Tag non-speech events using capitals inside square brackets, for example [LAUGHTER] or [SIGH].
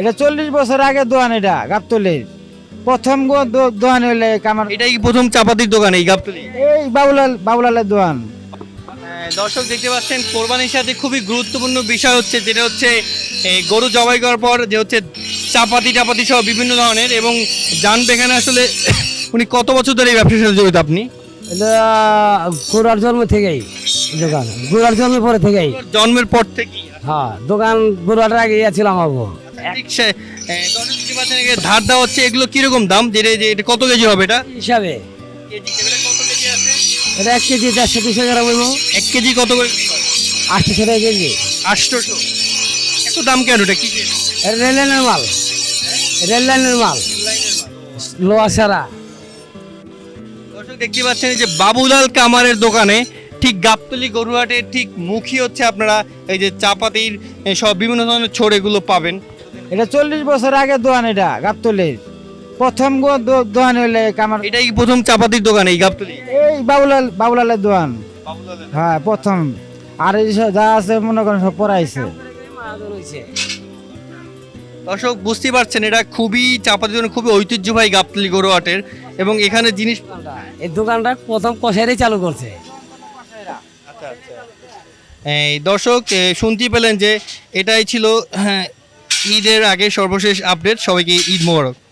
এটা চল্লিশ বছর আগে দোয়ান এটা গাবতলির প্রথম গো- দো- দোয়ান হইলে কামার এটাই প্রথম চাপাতির দোকান এই গাবতলি? এই বাবুলাল বাবুলালের দোয়ান হ্যাঁ, দর্শক দেখতে পাচ্ছেন কোরবানির সাথে খুবই গুরুত্বপূর্ণ বিষয় হচ্ছে যেটা হচ্ছে এই গরু জবাই করার পর যে হচ্ছে চাপাতি টাপাতি সহ বিভিন্ন ধরনের এবং জানবে এখানে আসলে [COUGHS] উনি কত বছর ধরে এই ব্যবসার সাথে জড়িত আপনি? এটা গোড়ার জন্ম থেকেই দোকান। গোড়ার জন্ম পরে থেকেই। জন্মের পর থেকেই? হ্যাঁ দোকান গোড়ার আগে ছিলাম আবু। ঠিক সে এ, দর্শক দেখতে পাচ্ছেন এখানে ধার দেওয়া হচ্ছে। এগুলো কীরকম দাম? যেটা যে এটা কত কেজি হবে এটা? হিসাবে। কেজি এটা কত কেজি আছে? এটা এক কেজি দেড়শো দুশো গ্রাম হইব। এক কেজি কত করে? আটশো টাকা কেজি। আটশোশো। এত দাম কেন এটা? কি রেল লাইনের মাল। রেল লাইনের মাল। লোয়া সারা দর্শক দেখতে পাচ্ছেন যে বাবুলাল কামারের দোকানে ঠিক গাবতলি গরুহাটের ঠিক মুখী হচ্ছে আপনারা। এই যে চাপাতির সব বিভিন্ন ধরনের ছোট এগুলো পাবেন। এটা চল্লিশ বছর আগে দোয়ান এটা গাবতলির প্রথম গো- দো- দোয়ান হইলে কামার এটাই কি প্রথম চাপাতির দোকান এই গাবতলি? এই বাবুলাল বাবুলালের দোয়ান। হ্যাঁ প্রথম। আর এই যা আছে মনে করেন সব পড়াইছে। দর্শক বুঝতে পারছেন এটা খুবই চাপাতির জন্য খুবই ঐতিহ্যবাহী গাবতলি গরুহাটের এবং এখানে জিনিস এই দোকানটা প্রথম কষারি চালু করছে। এই দর্শক শুনতে পেলেন যে এটাই ছিল হ্যাঁ, ঈদের আগে সর্বশেষ আপডেট সবাইকে ঈদ মোবারক।